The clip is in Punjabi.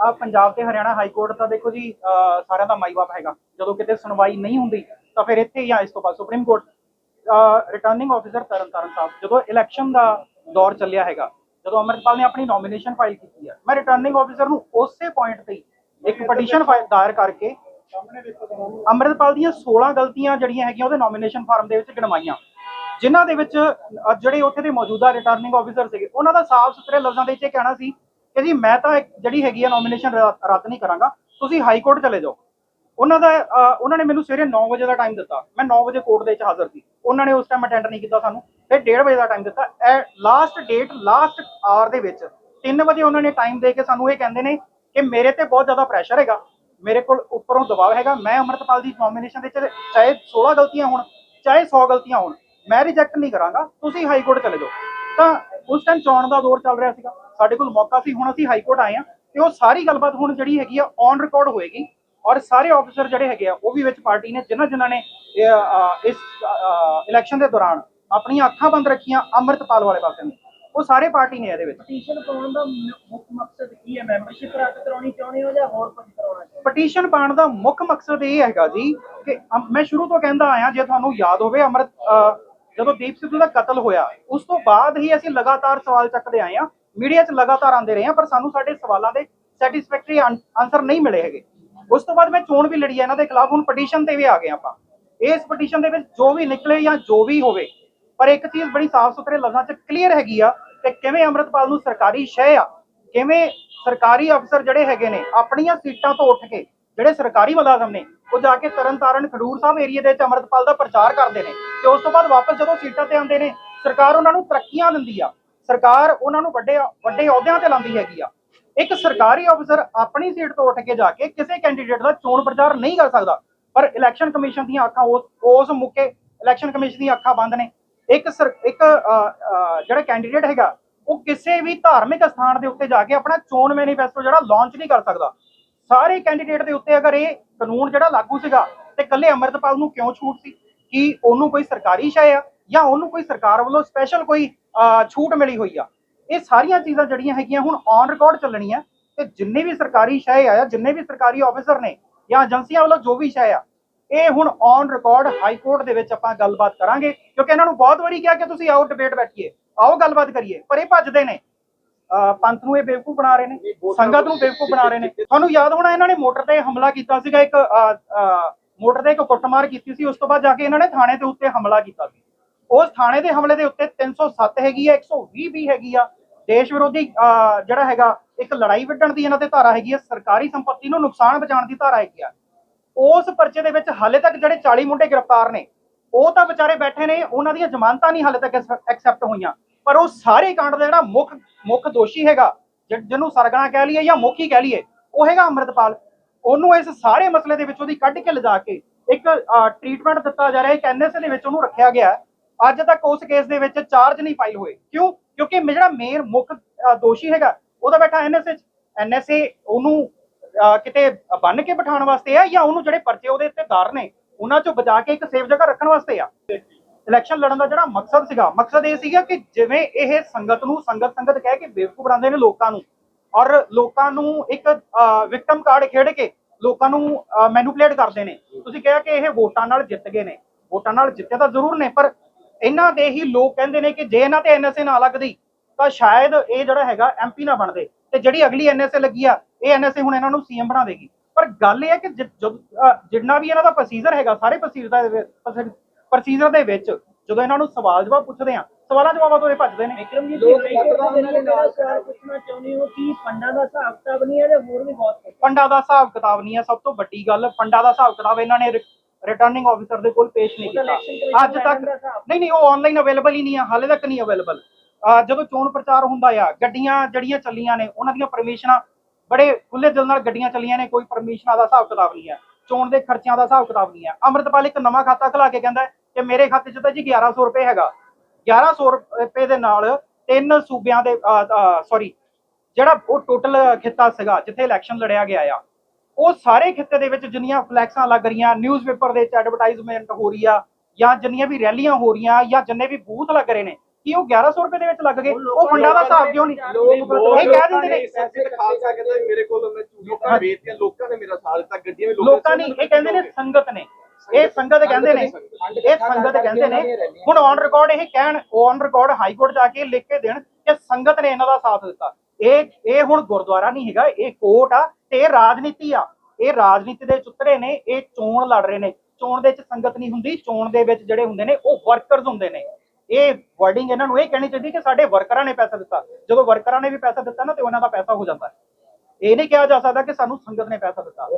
ਆ ਪੰਜਾਬ ਤੇ ਹਰਿਆਣਾ ਹਾਈ ਕੋਰਟ ਤਾਂ ਦੇਖੋ ਜੀ ਸਾਰਿਆਂ ਦਾ ਮਾਈ ਬਾਪ ਹੈਗਾ। ਜਦੋਂ ਕਿਤੇ ਸੁਣਵਾਈ ਨਹੀਂ ਹੁੰਦੀ ਤਾਂ ਫਿਰ ਇੱਥੇ ਜਾਂ ਇਸ ਤੋਂ ਬਾਅਦ Supreme Court returning officer Tarn Taran Sahib ਜਦੋਂ ਇਲੈਕਸ਼ਨ ਦਾ ਦੌਰ ਚੱਲਿਆ ਹੈਗਾ ਜਦੋਂ ਅਮਰਿਤਪਾਲ ਨੇ ਆਪਣੀ ਨੋਮੀਨੇਸ਼ਨ ਫਾਈਲ ਕੀਤੀ ਹੈ ਮੈਂ ਰਿਟਰਨਿੰਗ ਆਫੀਸਰ ਨੂੰ ਉਸੇ ਪੁਆਇੰਟ ਤੇ ਇੱਕ ਪਟੀਸ਼ਨ ਫਾਈਲ ਦਾਇਰ ਕਰਕੇ ਅੰਮ੍ਰਿਤਪਾਲ ਦੀਆਂ 16 ਗਲਤੀਆਂ ਜਿਹੜੀਆਂ ਹੈਗੀਆਂ ਉਹਦੇ ਨੋਮੀਨੇਸ਼ਨ ਫਾਰਮ ਦੇ ਵਿੱਚ ਗਿਣਵਾਈਆਂ। ਜਿਨ੍ਹਾਂ ਦੇ ਵਿੱਚ ਜਿਹੜੇ ਉੱਥੇ ਦੇ ਮੌਜੂਦਾ ਰਿਟਰਨਿੰਗ ਆਫੀਸਰ ਸੀਗੇ ਉਹਨਾਂ ਦਾ ਸਾਫ਼ ਸੁਥਰੇ ਲਫ਼ਜ਼ਾਂ ਦੇ ਵਿੱਚ ਇਹ ਕਹਿਣਾ ਸੀ ਕਿ ਜੀ ਮੈਂ ਤਾਂ ਜਿਹੜੀ ਹੈਗੀ ਆ ਨੋਮੀਨੇਸ਼ਨ ਰੱਦ ਨਹੀਂ ਕਰਾਂਗਾ। ਤੁਸੀਂ ਹਾਈ ਕੋਰਟ ਚਲੇ ਜਾਓ। ਉਹਨਾਂ ਦਾ ਉਹਨਾਂ ਨੇ ਮੈਨੂੰ ਸਵੇਰੇ 9 ਵਜੇ ਦਾ ਟਾਈਮ ਦਿੱਤਾ। ਮੈਂ 9 ਵਜੇ ਕੋਰਟ ਦੇ ਵਿੱਚ ਹਾਜ਼ਰ ਸੀ। ਉਹਨਾਂ ਨੇ ਉਸ ਟਾਈਮ ਅਟੈਂਡ ਨਹੀਂ ਕੀਤਾ ਸਾਨੂੰ। ਫਿਰ 1:30 ਵਜੇ ਦਾ ਟਾਈਮ ਦਿੱਤਾ। ਲਾਸਟ ਡੇਟ ਲਾਸਟ ਆਵਰ ਦੇ ਵਿੱਚ 3 ਵਜੇ ਉਹਨਾਂ ਨੇ ਟਾਈਮ ਦੇ ਕੇ ਸਾਨੂੰ ਇਹ ਕਹਿੰਦੇ ਨੇ ਕਿ ਮੇਰੇ ਤੇ ਬਹੁਤ ਜ਼ਿਆਦਾ ਪ੍ਰੈਸ਼ਰ ਹੈਗਾ। ਮੇਰੇ ਕੋਲ ਉੱਪਰੋਂ ਦਬਾਅ ਹੈਗਾ। ਮੈਂ ਅਮਰਤਪਾਲ ਦੀ ਨੋਮੀਨੇਸ਼ਨ ਦੇ ਵਿੱਚ ਚਾਹੇ 16 ਗਲਤੀਆਂ ਹੋਣ, ਚਾਹੇ 100 ਗਲਤੀਆਂ ਹੋਣ, ਮੈਂ ਰਿਜੈਕਟ ਨਹੀਂ ਕਰਾਂਗਾ। ਤੁਸੀਂ ਹਾਈ ਕੋਰਟ ਚਲੇ ਜਾਓ। ਤਾਂ ਉਸ ਟਾਈਮ ਚੋਣ ਦਾ ਦੌਰ ਚੱਲ ਰਿਹਾ ਸੀਗਾ। ਸਾਡੇ ਕੋਲ ਮੌਕਾ ਸੀ ਹੁਣ ਅਸੀਂ ਹਾਈ ਕੋਰਟ ਆਏ ਆ ਤੇ ਉਹ ਸਾਰੀ ਗੱਲਬਾਤ ਹੁਣ ਜਿਹੜੀ ਹੈਗੀ ਆ ਔਨ ਰਿਕਾਰਡ ਹੋਏਗੀ ਔਰ ਸਾਰੇ ਆਫੀਸਰ ਜਿਹੜੇ ਹੈਗੇ ਆ ਉਹ ਵੀ ਵਿੱਚ ਪਾਰਟੀ ਨੇ ਜਿਨ੍ਹਾਂ ਜਿਨ੍ਹਾਂ ਨੇ ਇਸ ਇਲੈਕਸ਼ਨ ਦੇ ਦੌਰਾਨ ਆਪਣੀਆਂ ਅੱਖਾਂ ਬੰਦ ਰੱਖੀਆਂ ਅੰਮ੍ਰਿਤਪਾਲ ਵਾਲੇ ਪਾਸੇ ਨੂੰ। ਉਹ ਸਾਰੇ ਪਾਰਟੀ ਨੇ ਇਹਦੇ ਵਿੱਚ। ਪਟੀਸ਼ਨ ਪਾਉਣ ਦਾ ਮੁੱਖ ਮਕਸਦ ਕੀ ਹੈ? ਮੈਂਬਰਸ਼ਿਪ ਰੱਦ ਕਰਾਉਣੀ ਚਾਹੁੰਦੇ ਹੋ ਜਾਂ ਹੋਰ ਕੁਝ ਕਰਾਉਣਾ ਚਾਹੁੰਦੇ ਪਟੀਸ਼ਨ ਪਾਉਣ ਦਾ ਮੁੱਖ ਮਕਸਦ ਇਹ ਹੈਗਾ ਜੀ ਕਿ ਮੈਂ ਸ਼ੁਰੂ ਤੋਂ ਕਹਿੰਦਾ ਆਇਆ ਜੇ ਤੁਹਾਨੂੰ ਯਾਦ ਹੋਵੇ ਅਮਰਤ ਜਦੋਂ ਦੀਪ ਸਿੱਧੂ ਦਾ ਕਤਲ ਹੋਇਆ, ਉਸ ਤੋਂ ਬਾਅਦ ਹੀ ਅਸੀਂ ਲਗਾਤਾਰ ਸਵਾਲ ਚੱਕਦੇ ਆਏ ਆ ਮੀਡੀਆ 'ਚ ਲਗਾਤਾਰ ਆਉਂਦੇ ਰਹੇ ਆ ਪਰ ਸਾਨੂੰ ਸਾਡੇ ਸਵਾਲਾਂ ਦੇ ਸੈਟੀਸਫੈਕਟਰੀ ਆਨਸਰ ਨਹੀਂ ਮਿਲੇ ਹੈਗੇ। ਉਸ ਤੋਂ ਬਾਅਦ ਮੈਂ ਚੋਣ ਵੀ ਲੜੀ ਆ, ਇਹਨਾਂ ਦੇ ਖਿਲਾਫ। ਹੁਣ ਪਟੀਸ਼ਨ ਤੇ ਵੀ ਆ ਗਏ ਆਪਾਂ। ਇਸ ਪਟੀਸ਼ਨ ਦੇ ਵਿੱਚ ਜੋ ਵੀ ਨਿਕਲੇ ਜਾਂ ਜੋ ਵੀ ਹੋਵੇ, ਪਰ ਇੱਕ ਚੀਜ਼ ਬੜੀ ਸਾਫ਼ ਸੁਥਰੇ ਲਫ਼ਜ਼ਾਂ 'ਚ ਕਲੀਅਰ ਹੈਗੀ ਆ ਕਿ ਕਿਵੇਂ ਅੰਮ੍ਰਿਤਪਾਲ ਨੂੰ ਸਰਕਾਰੀ ਸ਼ੈ ਆ, ਕਿਵੇਂ ਸਰਕਾਰੀ ਅਫਸਰ ਜਿਹੜੇ ਹੈਗੇ ਨੇ, ਆਪਣੀਆਂ ਸੀਟਾਂ ਤੋਂ ਉੱਠ ਕੇ ਜਿਹੜੇ ਸਰਕਾਰੀ ਮੁਲਾਜ਼ਮ ਨੇ, ਉਹ ਜਾ ਕੇ ਤਰਨਤਾਰਨ ਖਡੂਰ ਸਾਹਿਬ ਏਰੀਆ ਦੇ ਵਿੱਚ ਅੰਮ੍ਰਿਤਪਾਲ ਦਾ ਪ੍ਰਚਾਰ ਕਰਦੇ ਨੇ ਤੇ ਉਸ ਤੋਂ ਬਾਅਦ ਵਾਪਸ ਜਦੋਂ ਸੀਟਾਂ ਤੇ ਆਉਂਦੇ ਨੇ, ਸਰਕਾਰ ਉਹਨਾਂ ਨੂੰ ਤਰੱਕੀਆਂ ਦਿੰਦੀ ਆ। ਸਰਕਾਰ ਉਹਨਾਂ ਨੂੰ ਵੱਡੇ ਵੱਡੇ ਅਹੁਦਿਆਂ ਤੇ ਲਾਉਂਦੀ ਹੈਗੀ ਆ। ਇੱਕ ਸਰਕਾਰੀ ਅਫਸਰ ਆਪਣੀ ਸੀਟ ਤੋਂ ਉੱਠ ਕੇ ਜਾ ਕੇ ਕਿਸੇ ਕੈਂਡੀਡੇਟ ਦਾ ਚੋਣ ਪ੍ਰਚਾਰ ਨਹੀਂ ਕਰ ਸਕਦਾ। ਪਰ ਇਲੈਕਸ਼ਨ ਕਮਿਸ਼ਨ ਦੀਆਂ ਅੱਖਾਂ ਉਸ ਉਸ ਮੁੱਕੇ ਇਲੈਕਸ਼ਨ ਕਮਿਸ਼ਨ ਦੀਆਂ ਅੱਖਾਂ ਬੰਦ ਨੇ। ਇੱਕ ਸਰ, ਇੱਕ ਜਿਹੜਾ ਕੈਂਡੀਡੇਟ ਹੈਗਾ, ਉਹ ਕਿਸੇ ਵੀ ਧਾਰਮਿਕ ਸਥਾਨ ਦੇ ਉੱਤੇ ਜਾ ਕੇ ਆਪਣਾ ਚੋਣ ਮੈਨੀਫੈਸਟੋ ਜਿਹੜਾ ਲਾਂਚ ਨਹੀਂ ਕਰ ਸਕਦਾ। ਸਾਰੇ ਕੈਂਡੀਡੇਟ ਦੇ ਉੱਤੇ ਅਗਰ ਇਹ ਕਾਨੂੰਨ ਜਿਹੜਾ ਲਾਗੂ ਸੀਗਾ ਤੇ ਕੱਲੇ ਅਮਰਤਪਾਲ ਨੂੰ ਕਿਉਂ ਛੂਟ ਸੀ? ਕਿ ਉਹਨੂੰ ਕੋਈ ਸਰਕਾਰੀ ਸ਼ੈ ਆ ਜਾਂ ਉਹਨੂੰ ਕੋਈ ਸਰਕਾਰ ਵੱਲੋਂ ਸਪੈਸ਼ਲ ਕੋਈ ਛੂਟ ਮਿਲੀ ਹੋਈ ਆ? ਇਹ ਸਾਰੀਆਂ ਚੀਜ਼ਾਂ ਜਿਹੜੀਆਂ ਹੈਗੀਆਂ ਹੁਣ ਔਨ ਰਿਕਾਰਡ ਚੱਲਣੀਆਂ ਤੇ ਜਿੰਨੇ ਵੀ ਸਰਕਾਰੀ ਸ਼ੈ ਆ ਜਿੰਨੇ ਵੀ ਸਰਕਾਰੀ ਆਫੀਸਰ ਨੇ ਜਾਂ ਏਜੰਸੀਆਂ ਵੱਲੋਂ ਜੋ ਵੀ ਸ਼ੈ ਆ, ਇਹ ਹੁਣ ਔਨ ਰਿਕਾਰਡ ਹਾਈ ਕੋਰਟ ਦੇ ਵਿੱਚ ਆਪਾਂ ਗੱਲਬਾਤ ਕਰਾਂਗੇ ਕਿਉਂਕਿ ਇਹਨਾਂ ਨੂੰ ਬਹੁਤ ਵਾਰੀ ਕਿਹਾ ਕਿ ਤੁਸੀਂ ਆਓ ਡਿਬੇਟ ਬੈਠੀਏ, ਆਓ ਗੱਲਬਾਤ ਕਰੀਏ, ਪਰ ਇਹ ਭੱਜਦੇ ਨੇ। ਪੰਥ ਨੂੰ ਇਹ ਬੇਵਕੂਫ ਬਣਾ ਰਹੇ ਨੇ ਸੰਗਤ ਨੂੰ ਬੇਵਕੂਫ ਬਣਾ ਰਹੇ ਨੇ। ਤੁਹਾਨੂੰ ਯਾਦ ਹੋਣਾ ਇਹਨਾਂ ਨੇ ਮੋਟਰ ਤੇ ਹਮਲਾ ਕੀਤਾ ਸੀਗਾ ਇੱਕ ਮੋਟਰ ਤੇ ਇੱਕ ਕੁੱਟਮਾਰ ਕੀਤੀ ਸੀ ਉਸ ਤੋਂ ਬਾਅਦ ਜਾ ਕੇ ਇਹਨਾਂ ਨੇ ਥਾਣੇ ਦੇ ਉੱਤੇ ਹਮਲਾ ਕੀਤਾ ਸੀ। ਉਸ ਥਾਣੇ ਦੇ ਹਮਲੇ ਦੇ ਉੱਤੇ 307 ਹੈਗੀ ਆ 120 ਵੀ ਹੈਗੀ ਆ। ਦੇਸ਼ ਵਿਰੋਧੀ ਜਿਹੜਾ ਹੈਗਾ ਇੱਕ ਲੜਾਈ ਵਿੱਢਣ ਦੀ ਇਹਨਾਂ ਤੇ ਧਾਰਾ ਹੈਗੀ ਆ ਸਰਕਾਰੀ ਸੰਪਤੀ ਨੂੰ ਨੁਕਸਾਨ ਪਹੁੰਚਾਉਣ ਦੀ ਧਾਰਾ ਹੈਗੀ ਆ। ਉਸ ਪਰਚੇ ਦੇ ਵਿੱਚ ਹਾਲੇ ਤੱਕ ਜਿਹੜੇ 40 ਮੁੰਡੇ ਗ੍ਰਿਫਤਾਰ ਨੇ ਉਹ ਤਾਂ ਵਿਚਾਰੇ ਬੈਠੇ ਨੇ ਉਹਨਾਂ ਦੀਆਂ ਜ਼ਮਾਨਤਾਂ ਨਹੀਂ ਹਾਲੇ ਤੱਕ ਐਕਸੈਪਟ ਹੋਈਆਂ। ਪਰ ਉਹ ਸਾਰੇ ਕਾਂਡ ਦਾ ਜਿਹੜਾ ਮੁੱਖ ਮੁੱਖ ਦੋਸ਼ੀ ਹੈਗਾ ਜਿਹਨੂੰ ਸਰਗਣਾ ਕਹਿ ਲਈਏ ਜਾਂ ਮੁਖੀ ਕਹਿ ਲਈਏ, ਉਹ ਹੈਗਾ ਅੰਮ੍ਰਿਤਪਾਲ। ਉਹਨੂੰ ਇਸ ਸਾਰੇ ਮਸਲੇ ਦੇ ਵਿੱਚ ਉਹਦੀ ਕੱਢ ਕੇ ਲਿਜਾ ਕੇ ਇੱਕ ਟ੍ਰੀਟਮੈਂਟ ਦਿੱਤਾ ਜਾ ਰਿਹਾ ਹੈ ਇੱਕ ਦੇ ਵਿੱਚ ਉਹਨੂੰ ਰੱਖਿਆ ਗਿਆ। ਅੱਜ ਤੱਕ ਉਸ ਕੇਸ ਦੇ ਵਿੱਚ ਚਾਰਜ ਨਹੀਂ ਫਾਈਲ ਹੋਏ। ਕਿਉਂ? ਕਿਉਂਕਿ ਜਿਹੜਾ ਮੇਨ ਮੁੱਖ ਦੋਸ਼ੀ ਹੈਗਾ, ਉਹਦਾ ਬੈਠਾ ਐਨਐਸਏ ਐਨਐਸਏ ਉਹਨੂੰ ਕਿਤੇ ਬੰਨ ਕੇ ਬਿਠਾਉਣ ਵਾਸਤੇ ਆ ਜਾਂ ਉਹਨੂੰ ਜਿਹੜੇ ਪਰਚੇ ਉਹਦੇ ਉੱਤੇ ਦਰ ਨੇ ਉਹਨਾਂ ਚੋਂ ਬਚਾ ਕੇ ਇੱਕ ਸੇਫ ਜਗ੍ਹਾ ਰੱਖਣ ਵਾਸਤੇ ਆ? ਇਲੈਕਸ਼ਨ ਲੜਨ ਦਾ ਜਿਹੜਾ ਮਕਸਦ ਸੀਗਾ, ਮਕਸਦ ਇਹ ਸੀਗਾ ਕਿ ਜਿਵੇਂ ਇਹ ਸੰਗਤ ਨੂੰ ਸੰਗਤ ਸੰਗਤ ਕਹਿ ਕੇ ਬੇਵਕੂਫ ਬਣਾਉਂਦੇ ਨੇ ਲੋਕਾਂ ਨੂੰ ਔਰ ਲੋਕਾਂ ਨੂੰ ਇੱਕ ਵਿਕਟਮ ਕਾਰਡ ਖੇਡ ਕੇ ਲੋਕਾਂ ਨੂੰ ਮੈਨੂਪਲੇਟ ਕਰਦੇ ਨੇ। ਤੁਸੀਂ ਕਿਹਾ ਕਿ ਇਹ ਵੋਟਾਂ ਨਾਲ ਜਿੱਤ ਗਏ ਨੇ। ਵੋਟਾਂ ਨਾਲ ਜਿੱਤੇ ਤਾਂ ਜ਼ਰੂਰ ਨੇ, ਪਰ ਇਹਨਾਂ ਦੇ ਹੀ ਲੋਕ ਕਹਿੰਦੇ ਨੇ ਕਿ ਜੇ ਇਹਨਾਂ ਤੇ ਐਨਐਸਏ ਨਾ ਲੱਗਦੀ, ਤਾਂ ਸ਼ਾਇਦ ਇਹ ਜਿਹੜਾ ਹੈਗਾ ਐਮਪੀ ਨਾ ਬਣਦੇ। ਤੇ ਜਿਹੜੀ ਅਗਲੀ ਐਨਐਸਏ ਲੱਗੀ ਆ, ਇਹ ਐਨਐਸਏ ਹੁਣ ਇਹਨਾਂ ਨੂੰ ਸੀਐਮ ਬਣਾ ਦੇਗੀ। ਪਰ ਗੱਲ ਇਹ ਹੈ ਕਿ ਜਿ- ਜਿੰਨਾ ਵੀ ਇਹਨਾਂ ਦਾ ਪ੍ਰੋਸੀਜਰ ਹੈਗਾ, ਸਾਰੇ ਪ੍ਰੋਸੀਜਰ ਦਾ ਪ੍ਰੋਸੀਜਰ ਦੇ ਵਿੱਚ ਜਦੋਂ ਇਹਨਾਂ ਨੂੰ ਸਵਾਲ ਜਵਾਬ ਪੁੱਛਦੇ ਆ ਸਵਾਲਾਂ ਜਵਾਬਾਂ ਤੋਂ ਇਹ ਭੱਜਦੇ ਨੇ। ਵਿਕਰਮ ਜੀ ਲੋਕ ਤੁਸੀਂ ਮਤਦਾਨ ਦੇ ਦੇ ਨਾਲ। ਸਵਾਲ ਪੁੱਛਣਾ ਚਾਹੁੰਦੇ ਹੋ ਕਿ ਫੰਡਾਂ ਦਾ ਹਿਸਾਬ ਕਿਤਾਬ ਨਹੀਂ ਹੈ ਜਾਂ ਹੋਰ ਵੀ ਬਹੁਤ ਕੁਝ ਫੰਡਾਂ ਦਾ ਹਿਸਾਬ ਕਿਤਾਬ ਨਹੀਂ ਹੈ ਸਭ ਤੋਂ ਵੱਡੀ ਗੱਲ ਫੰਡਾਂ ਦਾ ਹਿਸਾਬ ਕਿਤਾਬ ਇਹਨਾਂ ਨੇ ਰਿਟਰਨਿੰਗ ਆਫੀਸਰ ਦੇ ਕੋਲ ਪੇਸ਼ ਨਹੀਂ ਕੀਤਾ। ਅੱਜ ਤੱਕ। ਨਹੀਂ ਨਹੀਂ ਉਹ ਆਨਲਾਈਨ ਅਵੇਲੇਬਲ ਹੀ ਨਹੀਂ ਆ ਹਾਲੇ ਤੱਕ ਨਹੀਂ ਅਵੇਲੇਬਲ ਜਦੋਂ ਚੋਣ ਪ੍ਰਚਾਰ ਹੁੰਦਾ ਆ ਗੱਡੀਆਂ ਜਿਹੜੀਆਂ ਚੱਲੀਆਂ ਨੇ ਉਹਨਾਂ ਦੀਆਂ ਪਰਮਿਸ਼ਨਾਂ ਬੜੇ ਖੁੱਲੇ ਦਿਲ ਨਾਲ ਗੱਡੀਆਂ ਚੱਲੀਆਂ ਨੇ ਕੋਈ ਪਰਮਿਸ਼ਨਾਂ ਦਾ ਹਿਸਾਬ ਕਿਤਾਬ ਨਹੀਂ ਹੈ ਚੋਣ ਦੇ ਖਰਚਿਆਂ ਦਾ ਹਿਸਾਬ ਕਿਤਾਬ ਨਹੀਂ ਹੈ ਅੰਮ੍ਰਿਤਪਾਲ ਇੱਕ ਨਵਾਂ ਖਾਤਾ ਖੁਲਾ ਕੇ ਕਹਿੰਦਾ ਕਿ ਮੇਰੇ ਖਾਤੇ 'ਚ ਤਾਂ ਜੀ 1100 ਰੁਪਏ ਹੈਗਾ। 1100 ਰੁਪਏ ਦੇ ਨਾਲ ਤਿੰਨ ਸੂਬਿਆਂ ਦੇ ਸੌਰੀ ਜਿਹੜਾ ਉਹ ਟੋਟਲ ਖਿੱਤਾ ਸੀਗਾ ਜਿੱਥੇ ਇਲੈਕਸ਼ਨ ਲੜਿਆ ਗਿਆ ਆ ਉਹ ਸਾਰੇ ਖਿੱਤੇ ਦੇ ਵਿੱਚ ਜਿੰਨੀਆਂ ਫਲੈਕਸਾਂ ਲੱਗ ਰਹੀਆਂ ਨਿਊਜ਼ਪੇਪਰ ਦੇ ਵਿੱਚ ਐਡਵਰਟਾਈਜ਼ਮੈਂਟ ਹੋ ਰਹੀ ਆ ਜਾਂ ਜਿੰਨੀਆਂ ਵੀ ਰੈਲੀਆਂ ਹੋ ਰਹੀਆਂ ਜਾਂ ਜਿੰਨੇ ਵੀ ਬੂਥ ਲੱਗ ਰਹੇ ਨੇ ਕੀ ਉਹ 1100 ਰੁਪਏ ਦੇ ਵਿੱਚ ਲੱਗ ਗਏ? ਉਹ ਫੰਡਾਂ ਦਾ ਹਿਸਾਬ ਕਿਉਂ ਨਹੀਂ? ਇਹ ਕਹਿ ਦਿੰਦੇ ਨੇ। ਤੇ ਖਾਲਸਾ ਕਹਿੰਦਾ ਮੇਰੇ ਕੋਲ ਮੈਂ ਵੋਟਾਂ ਵੇਚਦੀਆਂ ਲੋਕਾਂ ਨੇ ਮੇਰਾ ਸਾਥ ਦਿੱਤਾ ਗੱਡੀਆਂ ਵੀ ਲੋਕਾਂ ਨੇ ਇਹ ਕਹਿੰਦੇ ਨੇ ਸੰਗਤ ਨੇ। ਇਹ ਸੰਗਤ ਕਹਿੰਦੇ ਨੇ, ਇਹ ਸੰਗਤ ਕਹਿੰਦੇ ਨੇ, ਹੁਣ ਔਨ ਰਿਕਾਰਡ ਇਹ ਕਹਿਣ ਔਨ ਰਿਕਾਰਡ ਹਾਈ ਕੋਰਟ ਜਾ ਕੇ ਲਿਖ ਕੇ ਦੇਣ ਕਿ ਸੰਗਤ ਨੇ ਇਹਨਾਂ ਦਾ ਸਾਥ ਦਿੱਤਾ। ਇਹ ਇਹ ਹੁਣ ਗੁਰਦੁਆਰਾ ਨਹੀਂ ਹੈਗਾ, ਇਹ ਕੋਰਟ ਆ, ਤੇ ਇਹ ਰਾਜਨੀਤੀ ਆ। ਇਹ ਰਾਜਨੀਤੀ ਦੇ ਚੁੱਤਰੇ ਨੇ, ਇਹ ਚੋਣ ਲੜ ਰਹੇ ਨੇ। ਚੋਣ ਦੇ ਵਿੱਚ ਸੰਗਤ ਨਹੀਂ ਹੁੰਦੀ, ਚੋਣ ਦੇ ਵਿੱਚ ਜਿਹੜੇ ਹੁੰਦੇ ਨੇ, ਉਹ ਵਰਕਰਸ ਹੁੰਦੇ ਨੇ। ਇਹ ਵਰਡਿੰਗ ਇਹਨਾਂ ਨੂੰ ਇਹ ਕਹਿਣੀ ਚਾਹੀਦੀ ਕਿ ਸਾਡੇ ਵਰਕਰਾਂ ਨੇ ਪੈਸਾ ਦਿੱਤਾ। ਜਦੋਂ ਵਰਕਰਾਂ ਨੇ ਵੀ ਪੈਸਾ ਦਿੱਤਾ ਨਾ, ਤੇ ਉਹਨਾਂ ਦਾ ਪੈਸਾ ਹੋ ਜਾਂਦਾ। ਇਹ ਨਹੀਂ ਕਿਹਾ ਜਾ ਸਕਦਾ ਕਿ ਸਾਨੂੰ ਸੰਗਤ ਨੇ ਪੈਸਾ ਦਿੱਤਾ।